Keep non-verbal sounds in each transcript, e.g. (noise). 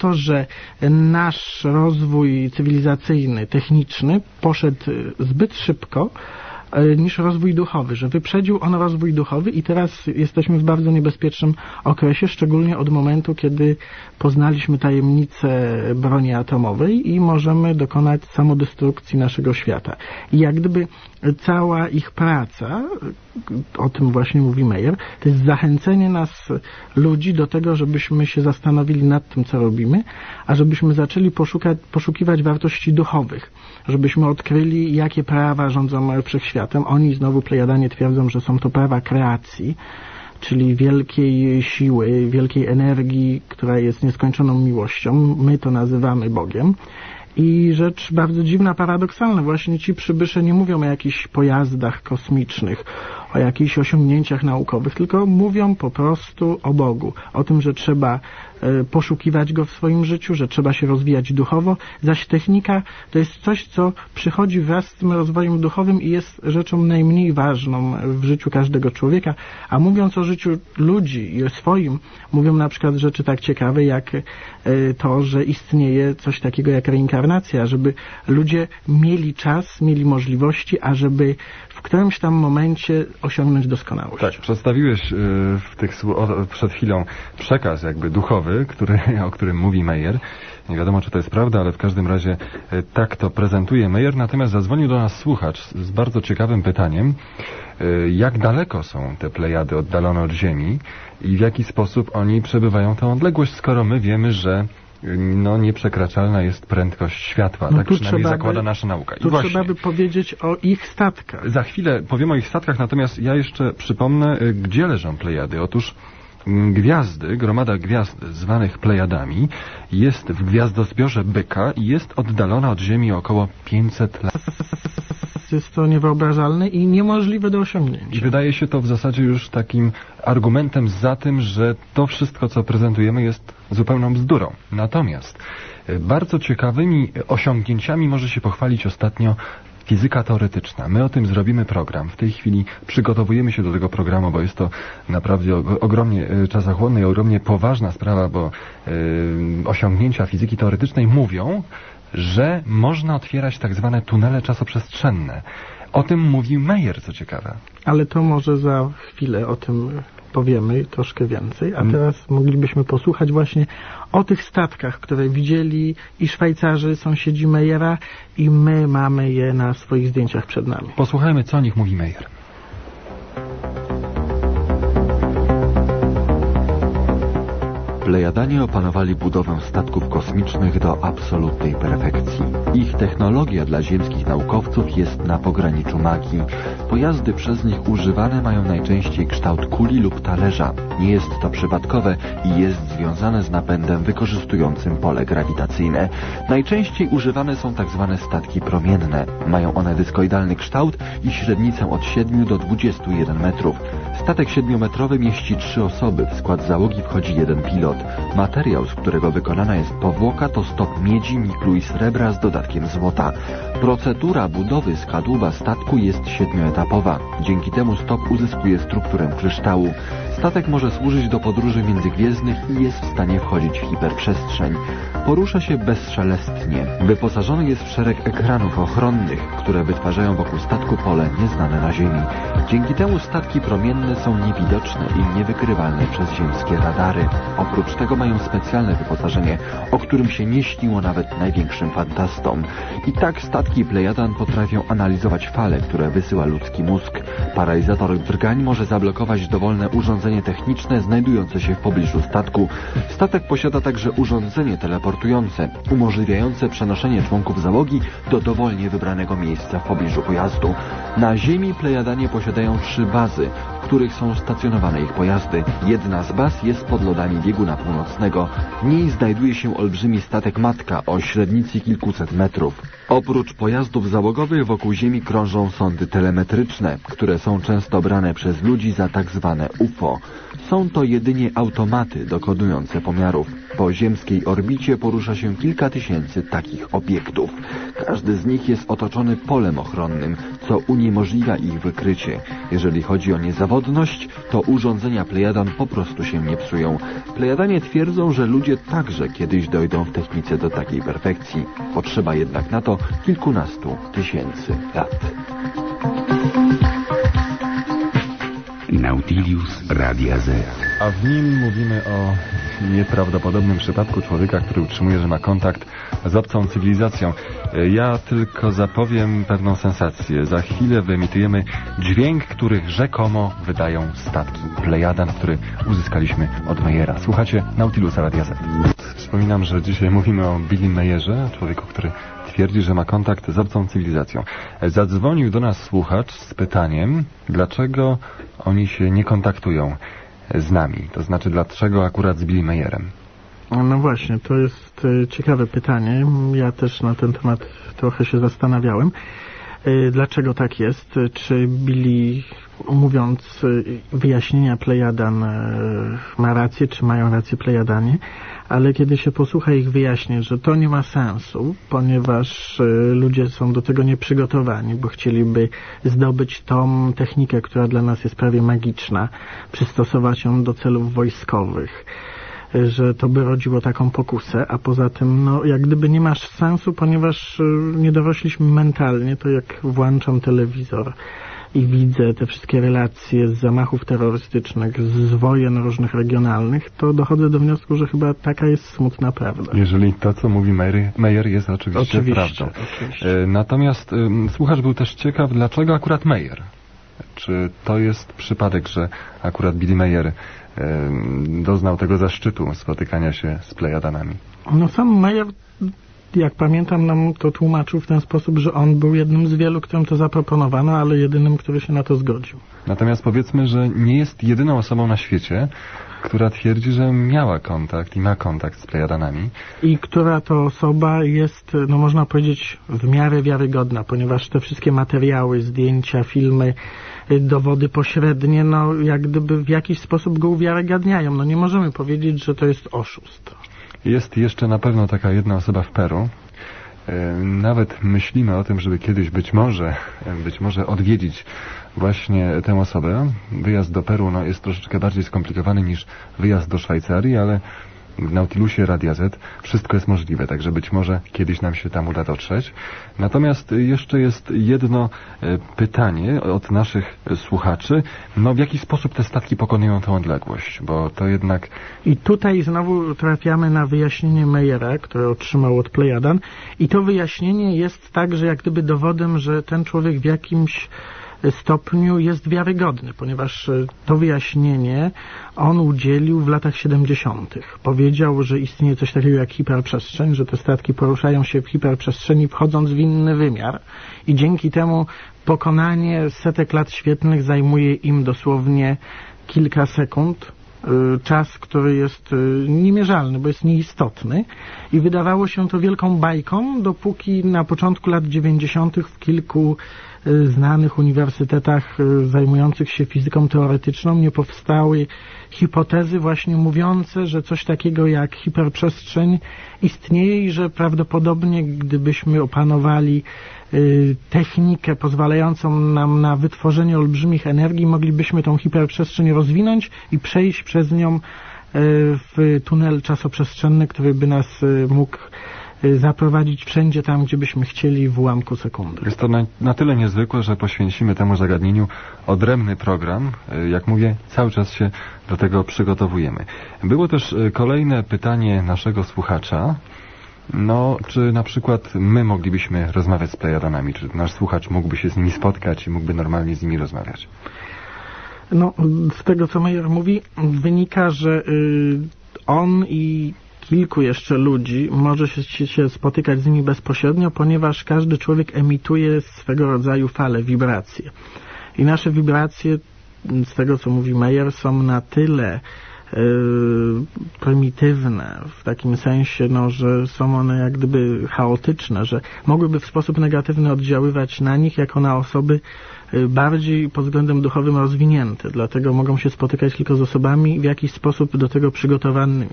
to, że nasz rozwój cywilizacyjny, techniczny poszedł zbyt szybko, e, niż rozwój duchowy, że wyprzedził on rozwój duchowy i teraz jesteśmy w bardzo niebezpiecznym okresie, szczególnie od momentu, kiedy poznaliśmy tajemnicę broni atomowej i możemy dokonać samodestrukcji naszego świata. I jak gdyby cała ich praca, o tym właśnie mówi Meyer, to jest zachęcenie nas, ludzi, do tego, żebyśmy się zastanowili nad tym, co robimy, a żebyśmy zaczęli poszukać, poszukiwać wartości duchowych, żebyśmy odkryli, jakie prawa rządzą wszechświatem. Oni znowu plejadanie twierdzą, że są to prawa kreacji, czyli wielkiej siły, wielkiej energii, która jest nieskończoną miłością. My to nazywamy Bogiem. I rzecz bardzo dziwna, paradoksalna, właśnie ci przybysze nie mówią o jakichś pojazdach kosmicznych, o jakichś osiągnięciach naukowych, tylko mówią po prostu o Bogu, o tym, że trzeba poszukiwać Go w swoim życiu, że trzeba się rozwijać duchowo, zaś technika to jest coś, co przychodzi wraz z tym rozwojem duchowym i jest rzeczą najmniej ważną w życiu każdego człowieka, a mówiąc o życiu ludzi i o swoim, mówią na przykład rzeczy tak ciekawe, jak e, to, że istnieje coś takiego jak reinkarnacja, żeby ludzie mieli czas, mieli możliwości, a żeby w którymś tam momencie osiągnąć doskonałość. Tak, przedstawiłeś y, w tych przed chwilą przekaz jakby duchowy, który, (laughs) o którym mówi Meyer. Nie wiadomo, czy to jest prawda, ale w każdym razie y, tak to prezentuje Meyer. Natomiast zadzwonił do nas słuchacz z bardzo ciekawym pytaniem. y, Jak daleko są te plejady oddalone od Ziemi i w jaki sposób oni przebywają tę odległość, skoro my wiemy, że y, no, nieprzekraczalna jest prędkość światła. No tak przynajmniej trzeba by- zakłada nasza nauka. I Tu właśnie, trzeba by powiedzieć o ich statkach. za chwilę powiem o ich statkach, natomiast ja jeszcze przypomnę, gdzie leżą Plejady. Otóż gwiazdy, gromada gwiazd zwanych Plejadami jest w gwiazdozbiorze Byka i jest oddalona od Ziemi około 500 lat. Jest to niewyobrażalne i niemożliwe do I osiągnięcia. wydaje się to w zasadzie już takim argumentem za tym, że to wszystko, co prezentujemy, jest zupełną bzdurą. Natomiast y, bardzo ciekawymi osiągnięciami może się pochwalić ostatnio fizyka teoretyczna. My o tym zrobimy program. W tej chwili przygotowujemy się do tego programu, bo jest to naprawdę og- ogromnie y, czasochłonna i ogromnie poważna sprawa, bo y, osiągnięcia fizyki teoretycznej mówią, że można otwierać tak zwane tunele czasoprzestrzenne. O tym mówił Meyer, co ciekawe. Ale to może za chwilę o tym powiemy troszkę więcej. A Mm. teraz moglibyśmy posłuchać właśnie o tych statkach, które widzieli i Szwajcarzy, sąsiedzi Mejera i my mamy je na swoich zdjęciach przed nami. Posłuchajmy, co o nich mówi Meyer. Plejadanie opanowali budowę statków kosmicznych do absolutnej perfekcji. Technologia dla ziemskich naukowców jest na pograniczu magii. Pojazdy przez nich używane mają najczęściej kształt kuli lub talerza. Nie jest to przypadkowe i jest związane z napędem wykorzystującym pole grawitacyjne. Najczęściej używane są tak zwane statki promienne. Mają one dyskoidalny kształt i średnicę od 7 do 21 metrów. Statek siedmiometrowy mieści trzy osoby, w skład załogi wchodzi jeden pilot. Materiał, z którego wykonana jest powłoka to stop miedzi, miklu i srebra z dodatkiem você Procedura budowy z kadłuba statku jest siedmioetapowa. Dzięki temu stop uzyskuje strukturę kryształu. Statek może służyć do podróży międzygwiezdnych i jest w stanie wchodzić w hiperprzestrzeń. Porusza się bezszelestnie. Wyposażony jest w szereg ekranów ochronnych, które wytwarzają wokół statku pole nieznane na Ziemi. Dzięki temu statki promienne są niewidoczne i niewykrywalne przez ziemskie radary. Oprócz tego mają specjalne wyposażenie, o którym się nie śniło nawet największym fantastom. I tak statki Plejadan potrafią analizować fale, które wysyła ludzki mózg. Paralizator drgań może zablokować dowolne urządzenie techniczne znajdujące się w pobliżu statku. Statek posiada także urządzenie teleportujące, umożliwiające przenoszenie członków załogi do dowolnie wybranego miejsca w pobliżu pojazdu. Na Ziemi Plejadanie posiadają trzy bazy, których są stacjonowane ich pojazdy. Jedna z baz jest pod lodami bieguna północnego. W niej znajduje się olbrzymi statek Matka o średnicy kilkuset metrów. Oprócz pojazdów załogowych wokół Ziemi krążą sondy telemetryczne, które są często brane przez ludzi za tak zwane UFO. Są to jedynie automaty dokonujące pomiarów. Po ziemskiej orbicie porusza się kilka tysięcy takich obiektów. Każdy z nich jest otoczony polem ochronnym, co uniemożliwia ich wykrycie. Jeżeli chodzi o niezawodność, to urządzenia Plejadan po prostu się nie psują. Plejadanie twierdzą, że ludzie także kiedyś dojdą w technice do takiej perfekcji. Potrzeba jednak na to kilkunastu tysięcy lat. Nautilus Radia Z. A w nim mówimy o nieprawdopodobnym przypadku człowieka, który utrzymuje, że ma kontakt z obcą cywilizacją. Ja tylko zapowiem pewną sensację. Za chwilę wyemitujemy dźwięk, który rzekomo wydają statki Plejadan, który uzyskaliśmy od Meyera. Słuchacie Nautilusa Radia Z. Przypominam, że dzisiaj mówimy o Billy Meyerze, człowieku, który twierdzi, że ma kontakt z obcą cywilizacją. Zadzwonił do nas słuchacz z pytaniem, dlaczego oni się nie kontaktują z nami. To znaczy, dlaczego akurat z Billy Meyerem. No właśnie, to jest e, ciekawe pytanie. Ja też na ten temat trochę się zastanawiałem. E, Dlaczego tak jest? Czy Billy, mówiąc e, wyjaśnienia Plejadan, e, ma rację, czy mają rację Plejadanie? Ale kiedy się posłucha ich wyjaśnień, że to nie ma sensu, ponieważ ludzie są do tego nieprzygotowani, bo chcieliby zdobyć tą technikę, która dla nas jest prawie magiczna, przystosować ją do celów wojskowych że to by rodziło taką pokusę, a poza tym, no, jak gdyby nie masz sensu, ponieważ y, nie dorośliśmy mentalnie, to jak włączam telewizor i widzę te wszystkie relacje z zamachów terrorystycznych, z wojen różnych regionalnych, to dochodzę do wniosku, że chyba taka jest smutna prawda. Jeżeli to, co mówi Meyer, Meyer jest oczywiście, Oczywiście, prawdą. oczywiście. E, Natomiast słuchacz był też ciekaw, dlaczego akurat Meyer? Czy to jest przypadek, że akurat Billy Meyer ym, doznał tego zaszczytu spotykania się z Plejadanami? No sam Mayer, jak pamiętam, nam to tłumaczył w ten sposób, że on był jednym z wielu, którym to zaproponowano, ale jedynym, który się na to zgodził. Natomiast powiedzmy, że nie jest jedyną osobą na świecie, która twierdzi, że miała kontakt i ma kontakt z Plejadanami. i która to osoba jest, no można powiedzieć, w miarę wiarygodna, ponieważ te wszystkie materiały, zdjęcia, filmy, y, dowody pośrednie, no jak gdyby w jakiś sposób go uwiarygadniają. No nie możemy powiedzieć, że to jest oszust. Jest jeszcze na pewno taka jedna osoba w Peru. E, Nawet myślimy o tym, żeby kiedyś być może, być może odwiedzić właśnie tę osobę. Wyjazd do Peru no, jest troszeczkę bardziej skomplikowany niż wyjazd do Szwajcarii, ale w Nautilusie Radia Z wszystko jest możliwe, także być może kiedyś nam się tam uda dotrzeć. Natomiast jeszcze jest jedno e, pytanie od naszych słuchaczy. No w jaki sposób te statki pokonują tę odległość? Bo to jednak I tutaj znowu trafiamy na wyjaśnienie Meyera, które otrzymał od Plejadan. I to wyjaśnienie jest także jak gdyby dowodem, że ten człowiek w jakimś stopniu jest wiarygodny, ponieważ e, to wyjaśnienie on udzielił w latach 70. Powiedział, że istnieje coś takiego jak hiperprzestrzeń, że te statki poruszają się w hiperprzestrzeni wchodząc w inny wymiar i dzięki temu pokonanie setek lat świetlnych zajmuje im dosłownie kilka sekund, y, czas, który jest y, niemierzalny, bo jest nieistotny i wydawało się to wielką bajką, dopóki na początku lat 90. w kilku znanych uniwersytetach y, zajmujących się fizyką teoretyczną nie powstały hipotezy właśnie mówiące, że coś takiego jak hiperprzestrzeń istnieje i że prawdopodobnie gdybyśmy opanowali y, technikę pozwalającą nam na wytworzenie olbrzymich energii, moglibyśmy tą hiperprzestrzeń rozwinąć i przejść przez nią y, w tunel czasoprzestrzenny, który by nas y, mógł y, zaprowadzić wszędzie tam, gdzie byśmy chcieli w ułamku sekundy. Jest to na, na tyle niezwykłe, że poświęcimy temu zagadnieniu odrębny program. E, Jak mówię, cały czas się do tego przygotowujemy. Było też e, kolejne pytanie naszego słuchacza. No, czy na przykład my moglibyśmy rozmawiać z Plejadanami? Czy nasz słuchacz mógłby się z nimi spotkać i mógłby normalnie z nimi rozmawiać? No, z tego co Meyer mówi, wynika, że y, on i kilku jeszcze ludzi może się, się spotykać z nimi bezpośrednio, ponieważ każdy człowiek emituje swego rodzaju fale, wibracje. I nasze wibracje, z tego co mówi Meyer, są na tyle y, prymitywne, w takim sensie, no, że są one jak gdyby chaotyczne, że mogłyby w sposób negatywny oddziaływać na nich jako na osoby bardziej pod względem duchowym rozwinięte, dlatego mogą się spotykać tylko z osobami w jakiś sposób do tego przygotowanymi.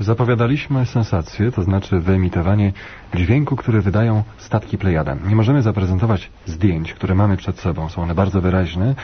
Zapowiadaliśmy sensację, to znaczy wyemitowanie dźwięku, który wydają statki Plejada. Nie możemy zaprezentować zdjęć, które mamy przed sobą. Są one bardzo wyraźne,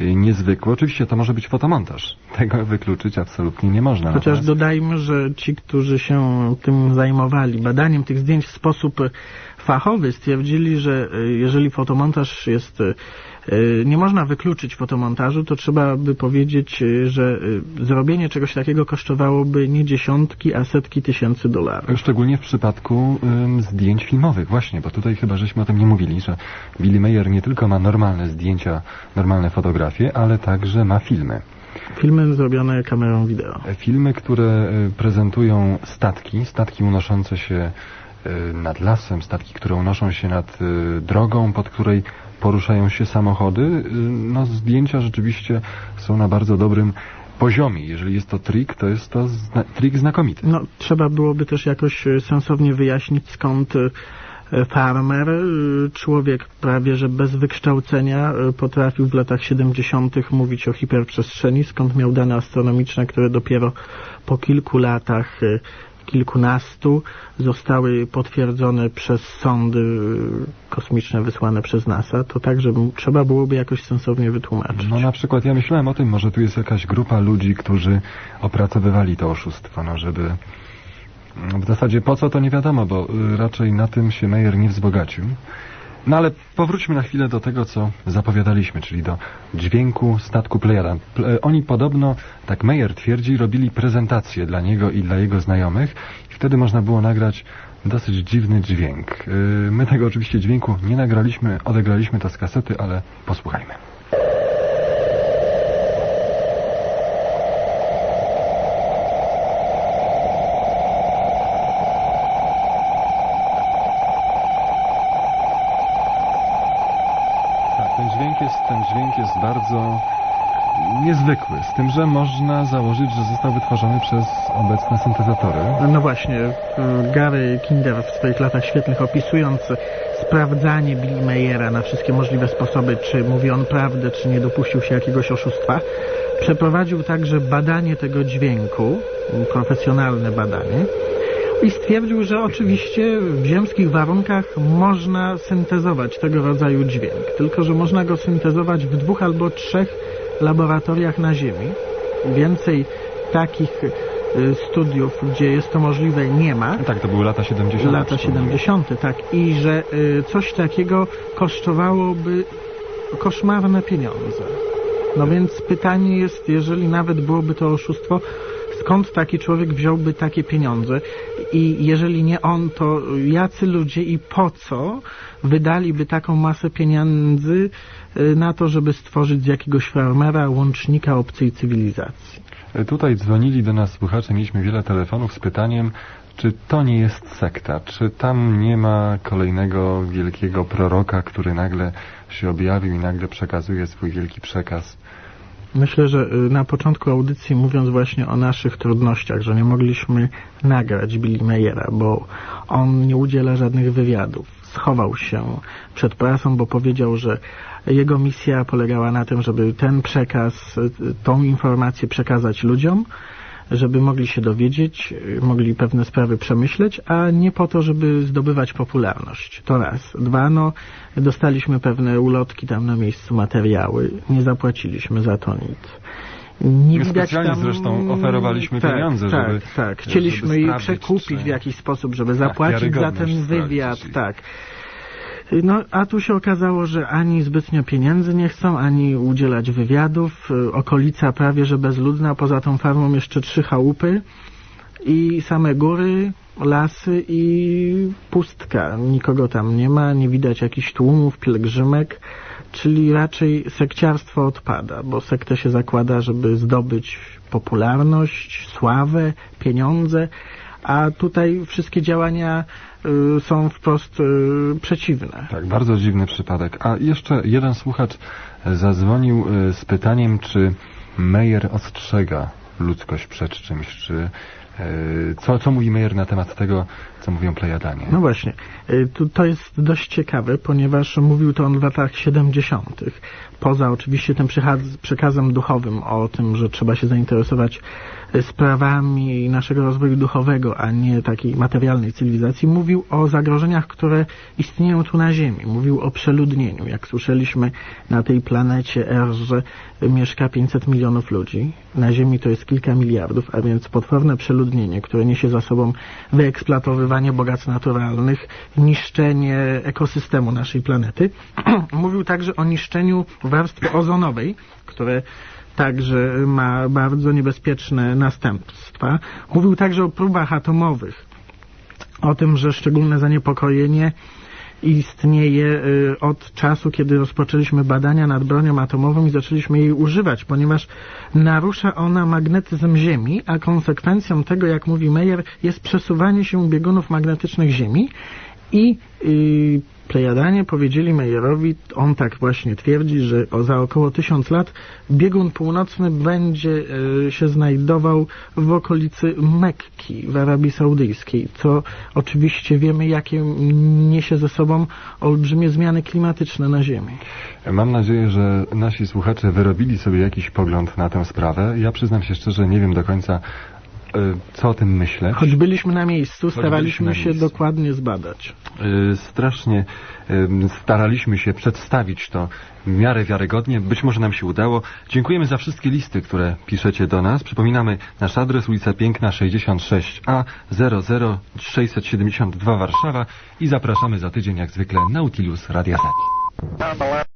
niezwykłe. Oczywiście to może być fotomontaż. Tego wykluczyć absolutnie nie można. Chociaż Natomiast- dodajmy, że ci, którzy się tym zajmowali, badaniem tych zdjęć w sposób e, fachowy, stwierdzili, że e, jeżeli fotomontaż jest. E, e, Nie można wykluczyć fotomontażu, to trzeba by powiedzieć, e, że e, zrobienie czegoś takiego kosztowałoby nie dziesiątki, a setki tysięcy dolarów. Szczególnie w przypadku ym, zdjęć filmowych, właśnie, bo tutaj chyba żeśmy o tym nie mówili, że Billy Mayer nie tylko ma normalne zdjęcia, normalne fotografie, ale także ma filmy. Filmy zrobione kamerą wideo. E, Filmy, które y, prezentują statki, statki unoszące się y, nad lasem, statki, które unoszą się nad y, drogą, pod której poruszają się samochody. Y, No, zdjęcia rzeczywiście są na bardzo dobrym poziomie. Jeżeli jest to trik, to jest to zna trik znakomity. No, trzeba byłoby też jakoś e, sensownie wyjaśnić, skąd e, farmer, człowiek prawie że bez wykształcenia, potrafił w latach 70. mówić o hiperprzestrzeni, skąd miał dane astronomiczne, które dopiero po kilku latach, kilkunastu, zostały potwierdzone przez sondy e, kosmiczne wysłane przez NASA. To także trzeba byłoby jakoś sensownie wytłumaczyć. No na przykład ja myślałem o tym, może tu jest jakaś grupa ludzi, którzy opracowywali to oszustwo, no żeby... W zasadzie po co to nie wiadomo, bo y, raczej na tym się Meyer nie wzbogacił. No ale powróćmy na chwilę do tego, co zapowiadaliśmy, czyli do dźwięku statku Plejada. Ple- Oni podobno, tak Meyer twierdzi, robili prezentację dla niego i dla jego znajomych i wtedy można było nagrać dosyć dziwny dźwięk. Y, My tego oczywiście dźwięku nie nagraliśmy, odegraliśmy to z kasety, ale posłuchajmy. Tak, ten dźwięk jest, ten dźwięk jest bardzo niezwykły, z tym, że można założyć, że został wytworzony przez obecne syntezatory. No właśnie, y, Gary Kinder w swoich latach świetnych opisując sprawdzanie Billy Mayera na wszystkie możliwe sposoby, czy mówi on prawdę, czy nie dopuścił się jakiegoś oszustwa, przeprowadził także badanie tego dźwięku, y, profesjonalne badanie i stwierdził, że oczywiście w ziemskich warunkach można syntezować tego rodzaju dźwięk, tylko że można go syntezować w dwóch albo trzech laboratoriach na Ziemi. Więcej takich y, studiów, gdzie jest to możliwe, nie ma. Tak, to były lata 70. Lata 70., tak. I że y, coś takiego kosztowałoby koszmarne pieniądze. No więc pytanie jest, jeżeli nawet byłoby to oszustwo, skąd taki człowiek wziąłby takie pieniądze? I jeżeli nie on, to jacy ludzie i po co wydaliby taką masę pieniędzy y, na to, żeby stworzyć z jakiegoś farmera łącznika obcej cywilizacji? Tutaj dzwonili do nas słuchacze, mieliśmy wiele telefonów z pytaniem, czy to nie jest sekta, czy tam nie ma kolejnego wielkiego proroka, który nagle się objawił i nagle przekazuje swój wielki przekaz. Myślę, że y, na początku audycji mówiąc właśnie o naszych trudnościach, że nie mogliśmy nagrać Billy Mayera, bo on nie udziela żadnych wywiadów. Schował się przed prasą, bo powiedział, że jego misja polegała na tym, żeby ten przekaz, y, tą informację przekazać ludziom, żeby mogli się dowiedzieć, mogli pewne sprawy przemyśleć, a nie po to, żeby zdobywać popularność. To raz. Dwa, no, dostaliśmy pewne ulotki tam na miejscu, materiały, nie zapłaciliśmy za to nic. Nie widać tam... zresztą oferowaliśmy tak, pieniądze, tak, żeby- Tak, Chcieliśmy sprawdzić, przekupić czy- w jakiś sposób, żeby zapłacić za ten wywiad, tak. No, a tu się okazało, że ani zbytnio pieniędzy nie chcą, ani udzielać wywiadów. Okolica prawie że bezludna, poza tą farmą jeszcze trzy chałupy i same góry, lasy i pustka. Nikogo tam nie ma, nie widać jakichś tłumów, pielgrzymek, czyli raczej sekciarstwo odpada, bo sektę się zakłada, żeby zdobyć popularność, sławę, pieniądze, a tutaj wszystkie działania y, są wprost y, przeciwne. Tak, bardzo dziwny przypadek. A jeszcze jeden słuchacz zadzwonił y, z pytaniem, czy Meyer ostrzega ludzkość przed czymś, czy Co, co mówi Meyer na temat tego, co mówią Plejadanie? No właśnie, tu, to jest dość ciekawe, ponieważ mówił to on w latach 70. Poza oczywiście tym przekaz- przekazem duchowym o tym, że trzeba się zainteresować sprawami naszego rozwoju duchowego, a nie takiej materialnej cywilizacji, mówił o zagrożeniach, które istnieją tu na Ziemi. Mówił o przeludnieniu. Jak słyszeliśmy, na tej planecie Erze mieszka 500 milionów ludzi. Na Ziemi to jest kilka miliardów, a więc potworne przeludnienie, które niesie za sobą wyeksploatowywanie bogactw naturalnych, niszczenie ekosystemu naszej planety. (clears throat) Mówił także o niszczeniu warstwy ozonowej, które także ma bardzo niebezpieczne następstwa. Mówił także o próbach atomowych, o tym, że szczególne zaniepokojenie istnieje y, od czasu, kiedy rozpoczęliśmy badania nad bronią atomową i zaczęliśmy jej używać, ponieważ narusza ona magnetyzm Ziemi, a konsekwencją tego, jak mówi Meyer, jest przesuwanie się biegunów magnetycznych Ziemi i yy, Plejadanie powiedzieli Meyerowi, on tak właśnie twierdzi, że za około tysiąc lat biegun północny będzie y, się znajdował w okolicy Mekki w Arabii Saudyjskiej, co oczywiście wiemy, jakie niesie ze sobą olbrzymie zmiany klimatyczne na Ziemi. Mam nadzieję, że nasi słuchacze wyrobili sobie jakiś pogląd na tę sprawę. Ja przyznam się szczerze, nie wiem do końca, e, co o tym myśleć. Choć byliśmy na miejscu, staraliśmy na się miejscu. dokładnie zbadać. Y, Strasznie ym, staraliśmy się przedstawić to w miarę wiarygodnie. Być może nam się udało. Dziękujemy za wszystkie listy, które piszecie do nas. Przypominamy nasz adres ulica Piękna 66A 00672 Warszawa i zapraszamy za tydzień jak zwykle Nautilus Radia Z.